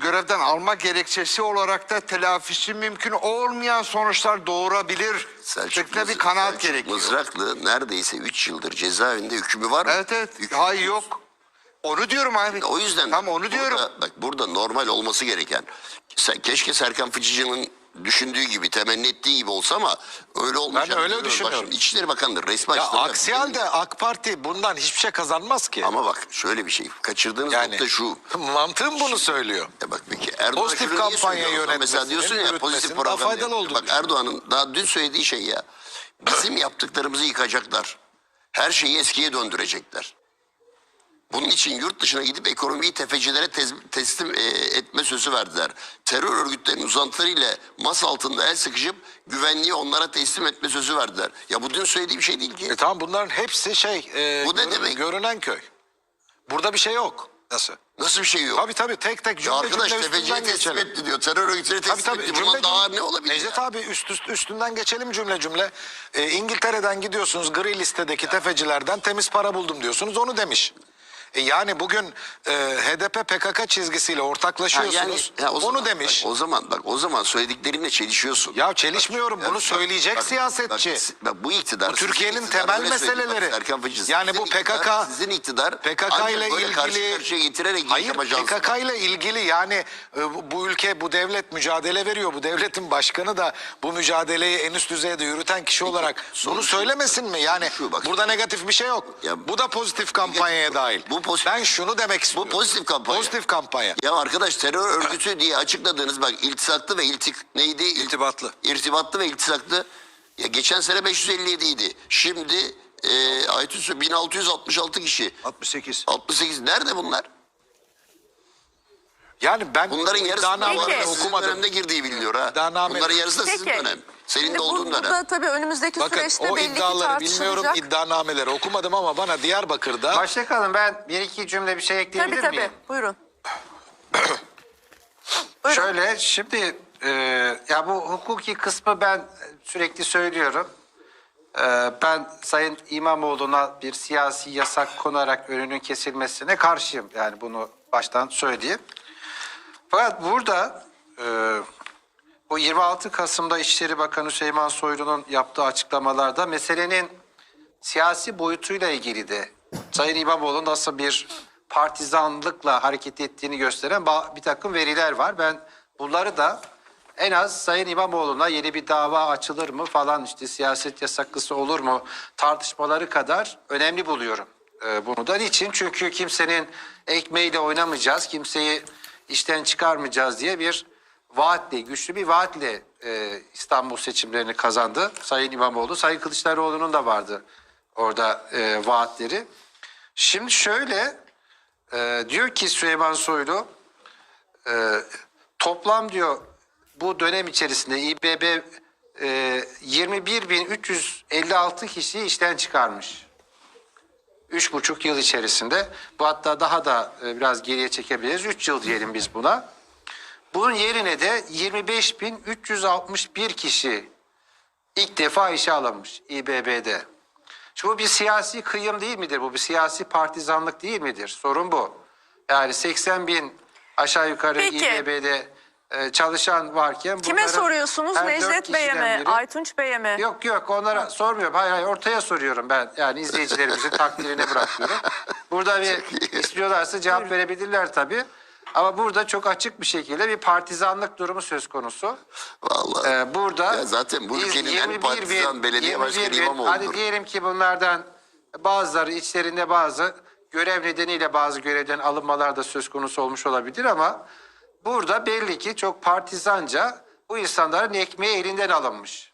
görevden alma gerekçesi olarak da telafisi mümkün olmayan sonuçlar doğurabilir. Şeklinde bir kanaat Selçuk gerekiyor. Mızraklı neredeyse 3 yıldır cezaevinde hükmü var mı? Evet evet. Hükmü- Hayır yok. Onu diyorum abi. O yüzden Tam onu burada- diyorum. Bak burada normal olması gereken. Sen, keşke Serkan Fıçıcı'nın düşündüğü gibi, temenni ettiği gibi olsa ama öyle olmayacak. öyle Bak düşünüyorum. şimdi İçişleri Bakanı'nın resmi Ya açıklama aksi halde AK Parti bundan hiçbir şey kazanmaz ki. Ama bak şöyle bir şey. Kaçırdığınız yani nokta şu. mantığım bunu söylüyor. Ya bak peki Erdoğan Pozitif kampanya yönetmesinin, Mesela diyorsun ya pozitif daha propaganda. faydalı olduğunu Bak Erdoğan'ın daha dün söylediği şey ya. Bizim yaptıklarımızı yıkacaklar. Her şeyi eskiye döndürecekler. Bunun için yurt dışına gidip ekonomiyi tefecilere teslim e, etme sözü verdiler. Terör örgütlerinin uzantılarıyla masa altında el sıkışıp güvenliği onlara teslim etme sözü verdiler. Ya bu dün söylediği bir şey değil ki. E tamam bunların hepsi şey e, Bu ne görün- demek? görünen köy. Burada bir şey yok. Nasıl? Nasıl bir şey yok? Tabii tabii tek tek Ya cümle arkadaş cümle üstünden teslim geçelim. etti diyor. Terör örgütleri Tabii teslim tabii etti. cümle Bundan daha cümle. ne olabilir Necdet ya? abi üst, üst üstünden geçelim cümle cümle. E, İngiltere'den gidiyorsunuz gri listedeki tefecilerden temiz para buldum diyorsunuz onu demiş. E, yani bugün e, HDP PKK çizgisiyle Ha, ortaklaşıyorsunuz. ya o zaman, onu demiş. Bak, o zaman bak o zaman söylediklerinle çelişiyorsun. Ya çelişmiyorum. Bak, Bunu bak, söyleyecek bak, siyasetçi. Bak, bak, bu iktidar. Bu Türkiye'nin iktidar, temel bak, meseleleri. Serkan Fıcı, Yani bu iktidar, PKK Sizin iktidar. PKK ile ilgili karşıya getirerek Hayır. PKK ile ilgili yani e, bu- ülke bu devlet mücadele veriyor. Bu devletin başkanı da bu mücadeleyi en üst düzeyde yürüten kişi olarak soru bunu söylemesin mi? Yani şu bak- burada negatif bir şey yok. Ya- bu da pozitif kampanyaya dahil. Bu pozitif- ben şunu demek istiyorum. pozitif kampanya. Pozitif kampanya. Ya arkadaş terör örgütü diye açıkladığınız bak iltisaklı ve iltik neydi? İrtibatlı. İrtibatlı ve iltisaklı. Ya geçen sene 557 idi. Şimdi e, Aytüsü 1666 kişi. 68. 68 nerede bunlar? Yani ben Bunların yarısı iddianameleri. Peki. Sizin okumadım. dönemde girdiği biliniyor ha. İddianame- Bunların yarısı da sizin Peki. dönem. Senin Şimdi de bu- olduğun dönem. Burada tabii önümüzdeki Bakın süreçte o belli ki iddiaları bilmiyorum tartışılacak. iddianameleri okumadım ama bana Diyarbakır'da Başbakanım ben bir iki cümle bir şey ekleyebilir Tabii tabii. miyim? Buyurun. Buyurun. Şöyle şimdi e, ya bu hukuki kısmı ben sürekli söylüyorum. E, ben Sayın İmamoğlu'na bir siyasi yasak konarak önünün kesilmesine karşıyım. Yani bunu baştan söyleyeyim. Fakat burada e, bu 26 Kasım'da İçişleri Bakanı Süleyman Soylu'nun yaptığı açıklamalarda meselenin siyasi boyutuyla ilgili de Sayın İmamoğlu nasıl bir partizanlıkla hareket ettiğini gösteren bir takım veriler var. Ben bunları da en az Sayın İmamoğlu'na yeni bir dava açılır mı falan işte siyaset yasaklısı olur mu tartışmaları kadar önemli buluyorum. Ee, bunu da niçin? Çünkü kimsenin ekmeğiyle oynamayacağız, kimseyi işten çıkarmayacağız diye bir vaatle, güçlü bir vaatle e, İstanbul seçimlerini kazandı Sayın İmamoğlu. Sayın Kılıçdaroğlu'nun da vardı orada e, vaatleri. Şimdi şöyle e, diyor ki Süleyman Soylu e, toplam diyor bu dönem içerisinde İBB e, 21.356 kişiyi işten çıkarmış. Üç buçuk yıl içerisinde. Bu hatta daha da e, biraz geriye çekebiliriz. Üç yıl diyelim biz buna. Bunun yerine de 25.361 kişi ilk defa işe alınmış İBB'de. Şimdi bu bir siyasi kıyım değil midir? Bu bir siyasi partizanlık değil midir? Sorun bu. Yani 80 bin aşağı yukarı Peki. İBB'de e, çalışan varken... Kime soruyorsunuz? Necdet Bey'e mi? biri- Aytunç Bey'e mi? Yok yok onlara sormuyorum. Hayır hayır ortaya soruyorum ben. Yani izleyicilerimizin takdirine bırakıyorum. Burada bir istiyorlarsa cevap verebilirler tabii. Ama burada çok açık bir şekilde bir partizanlık durumu söz konusu. Vallahi. Ee, burada Ya zaten bu ülkenin en 21 partizan belediye başkanı 21 İmamoğlu'dur. Hadi diyelim ki bunlardan bazıları içlerinde bazı görev nedeniyle bazı görevden alınmalar da söz konusu olmuş olabilir ama burada belli ki çok partizanca bu insanların ekmeği elinden alınmış.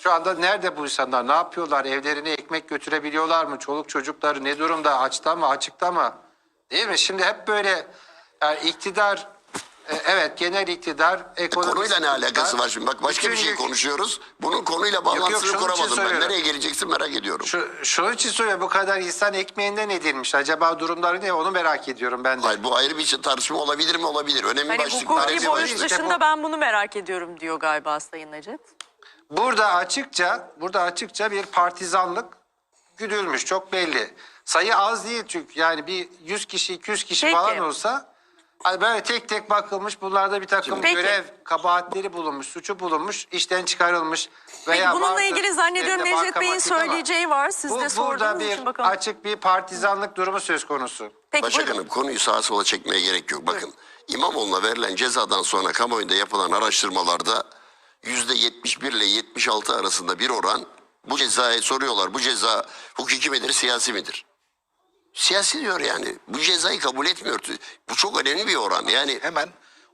Şu anda nerede bu insanlar? Ne yapıyorlar? Evlerine ekmek götürebiliyorlar mı? Çoluk çocukları ne durumda? Açta mı? Açıkta mı? Değil mi? Şimdi hep böyle yani iktidar e, evet genel iktidar ekonomik Konuyla ne iktidar, alakası var şimdi? Bak başka bir şey yük- konuşuyoruz. Bunun konuyla bağlantısını şunun için kuramadım ben. Nereye geleceksin merak ediyorum. Şu, şunun için soruyorum bu kadar insan ekmeğinden edilmiş. Acaba durumları ne onu merak ediyorum ben de. Hayır bu ayrı bir şey, tartışma olabilir mi? Olabilir. Önemli Hani başlık. hukuki önemli boyut başlık. işte dışında bu- ben bunu merak ediyorum diyor galiba Sayın Necdet. Burada açıkça burada açıkça bir partizanlık güdülmüş çok belli. Sayı az değil çünkü yani bir 100 kişi 200 kişi Peki. falan olsa Hani böyle tek tek bakılmış. Bunlarda bir takım Peki. görev kabahatleri bulunmuş, suçu bulunmuş, işten çıkarılmış. Peki Veya bununla vardır ilgili zannediyorum Necdet Bey'in bankamatik ama söyleyeceği var. Siz bu, de Burada sorduğunuz bir için bakalım. açık bir partizanlık durumu söz konusu. Peki Başak buyurun. Hanım konuyu sağa sola çekmeye gerek yok. Bakın İmamoğlu'na verilen cezadan sonra kamuoyunda yapılan araştırmalarda yüzde 71 ile 76 arasında bir oran bu cezaya soruyorlar. Bu ceza hukuki midir, siyasi midir? Siyasi diyor yani. Bu cezayı kabul etmiyor. Bu çok önemli bir oran. Yani Hemen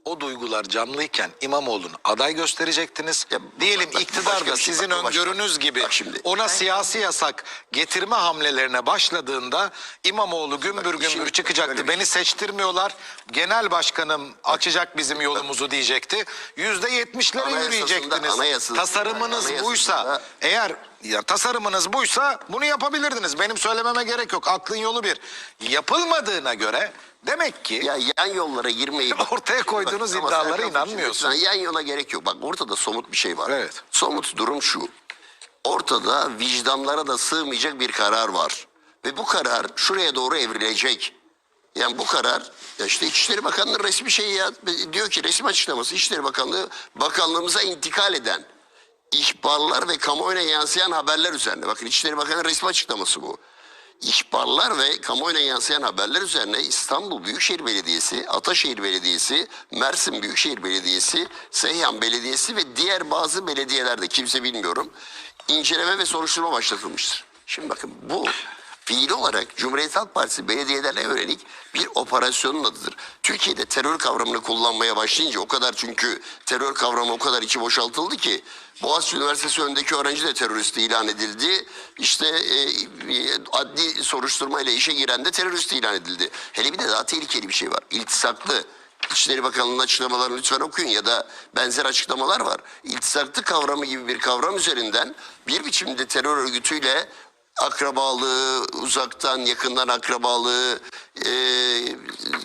o duygular canlıyken İmamoğlu'nu aday gösterecektiniz. Ya, Diyelim bak, iktidar başka da şey, sizin bak, başka- öngörünüz gibi bak şimdi. ona siyasi yasak getirme hamlelerine başladığında İmamoğlu gümbür Bak, gümbür şimdi çıkacaktı. bir Beni seçtirmiyorlar. Genel başkanım açacak bizim yolumuzu diyecekti. Yüzde yetmişlere yürüyecektiniz. Tasarımınız anayasasında- buysa eğer ya tasarımınız buysa bunu yapabilirdiniz. Benim söylememe gerek yok. Aklın yolu bir. Yapılmadığına göre demek ki Ya yan yollara girmeyi... Ortaya koyduğunuz ama iddialara inanmıyorsun. lütfen Yan yola gerek yok. Bak ortada somut bir şey var. Evet. Somut durum şu. Ortada vicdanlara da sığmayacak bir karar var. Ve bu karar şuraya doğru evrilecek. Yani bu karar ya işte İçişleri Bakanlığı resmi şey ya diyor ki resim açıklaması İçişleri Bakanlığı bakanlığımıza intikal eden ihbarlar ve kamuoyuna yansıyan haberler üzerine. Bakın İçişleri Bakanı resmi açıklaması bu. İhbarlar ve kamuoyuna yansıyan haberler üzerine İstanbul Büyükşehir Belediyesi, Ataşehir Belediyesi, Mersin Büyükşehir Belediyesi, Seyhan Belediyesi ve diğer bazı belediyelerde kimse bilmiyorum inceleme ve soruşturma başlatılmıştır. Şimdi bakın bu fiili olarak Cumhuriyet Halk Partisi belediyelerine yönelik bir operasyonun adıdır. Türkiye'de terör kavramını kullanmaya başlayınca o kadar çünkü terör kavramı o kadar içi boşaltıldı ki Boğaziçi Üniversitesi önündeki öğrenci de terörist ilan edildi. İşte e, adli soruşturma ile işe giren de terörist ilan edildi. Hele bir de daha tehlikeli bir şey var. İltisaklı İçişleri Bakanlığı'nın açıklamalarını lütfen okuyun ya da benzer açıklamalar var. İltisaklı kavramı gibi bir kavram üzerinden bir biçimde terör örgütüyle akrabalığı, uzaktan yakından akrabalığı, e,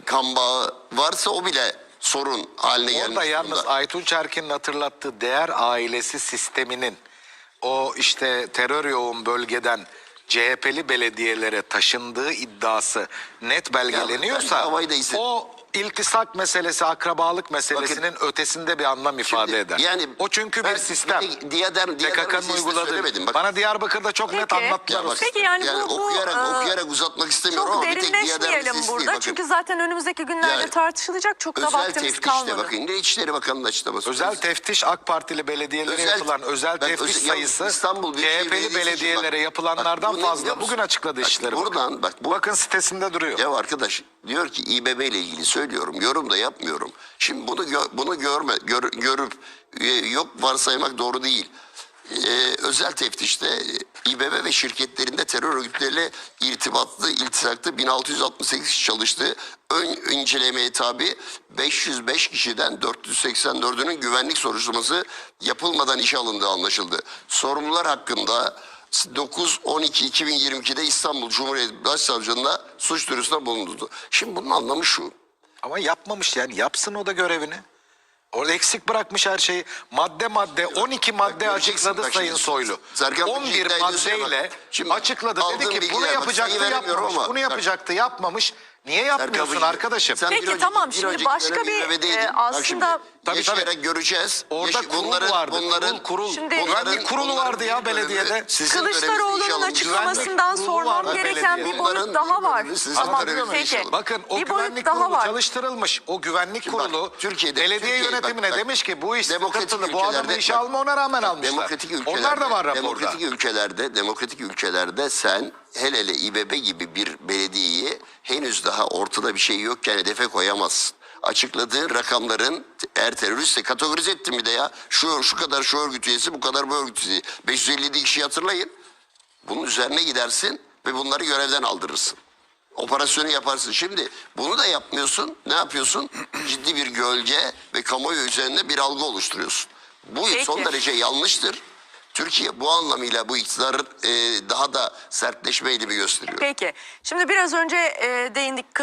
kan bağı varsa o bile sorun haline gelmiş. Orada yalnız durumda. Aytunç Erkin'in hatırlattığı değer ailesi sisteminin o işte terör yoğun bölgeden CHP'li belediyelere taşındığı iddiası net Ya ben belgeleniyorsa da izledim. o iltisak meselesi, akrabalık meselesinin ötesinde bir anlam ifade eder. yani o çünkü ben bir sistem. Diyadem- Diyadem PKK'nın meselesini uyguladığı. söylemedim. Bak- Bana Diyarbakır'da çok net Peki. anlattılar. Ya bak, Peki yani bu- bu, okuyarak, e, okuyarak uzatmak istemiyorum Çok ama bir tek Diyadem derinleşmeyelim burada. Bakın, Çünkü zaten önümüzdeki günlerde Yani tartışılacak çok da özel vaktimiz teftişte kalmadı. bakın yine İçişleri Bakanı'nın açıklaması. Özel teftiş AK Partili belediyelere Özel- yapılan özel Ben teftiş özel- sayısı İstanbul Büyükşehir CHP'li Belediyesi için belediyelere bak- yapılanlardan bak bu ne biliyor fazla. musun? Bugün açıkladı Bak işleri. buradan bak bu Bakın sitesinde duruyor. Ya arkadaş diyor ki İBB ile ilgili söylüyorum. Yorum da yapmıyorum. Şimdi bunu gö- bunu görme gör- görüp e, yok varsaymak doğru değil. E, özel teftişte e, İBB ve şirketlerinde terör örgütleriyle irtibatlı, iltisaklı 1668 kişi çalıştı. Ön incelemeye tabi 505 kişiden 484'ünün güvenlik soruşturması yapılmadan işe alındığı anlaşıldı. Sorumlular hakkında 9-12-2022'de İstanbul Cumhuriyet Başsavcılığında suç duyurusunda bulundu. Şimdi bunun anlamı şu. Ama yapmamış yani yapsın o da görevini. Orada eksik bırakmış her şeyi. Madde madde 12 madde göreceksin açıkladı bak Sayın. Soylu. Bey 11 iddia ediyorsun ya maddeyle bak. Şimdi açıkladı. Dedi ki bunu bak, yapacaktı yapmamış. ama Bunu bak. yapacaktı yapmamış. Niye yapmıyorsun Serkan arkadaşım? sen Peki, bir tamam, bir şimdi başka bir, e, aslında- Tabii, yaşayarak tabii. göreceğiz. Orada Yaşı- kurul bunların- vardı. bunların- kurul kurul. Şimdi- Güvenlik kurulu bunların vardı ya bir bölümü belediyede. sizin döneminizde Kılıçdaroğlu'nun açıklamasından Güvenlik kurulu sormam gereken belediye. bir Bunların boyut daha bir var. bölümü sizin Ama döneminizde peki. Bakın o bir güvenlik daha kurulu var. çalıştırılmış. O güvenlik Şimdi bak, kurulu Türkiye'de- belediye Türkiye- bak, yönetimine bak, demiş ki bu iş demokratik sıkıntılı. Bu adamı ülkelerde- işe bak, alma ona rağmen almışlar. Demokratik ülkelerde, Onlar da var raporda. Demokratik ülkelerde, demokratik ülkelerde sen hele hele İBB gibi bir belediyeyi henüz daha ortada bir şey yokken hedefe koyamazsın. Açıkladığın rakamların eğer teröristse kategorize ettin bir de ya. Şu, şu kadar şu örgüt üyesi bu kadar bu örgüt üyesi. 557 kişi hatırlayın. Bunun üzerine gidersin ve bunları görevden aldırırsın. Operasyonu yaparsın. Şimdi bunu da yapmıyorsun. Ne yapıyorsun? Ciddi bir gölge ve kamuoyu üzerinde bir algı oluşturuyorsun. Bu Peki. son derece yanlıştır. Türkiye bu anlamıyla bu iktidarın e, daha da sertleşme eğilimi gösteriyor. Peki. Şimdi biraz önce e, değindik Kılıç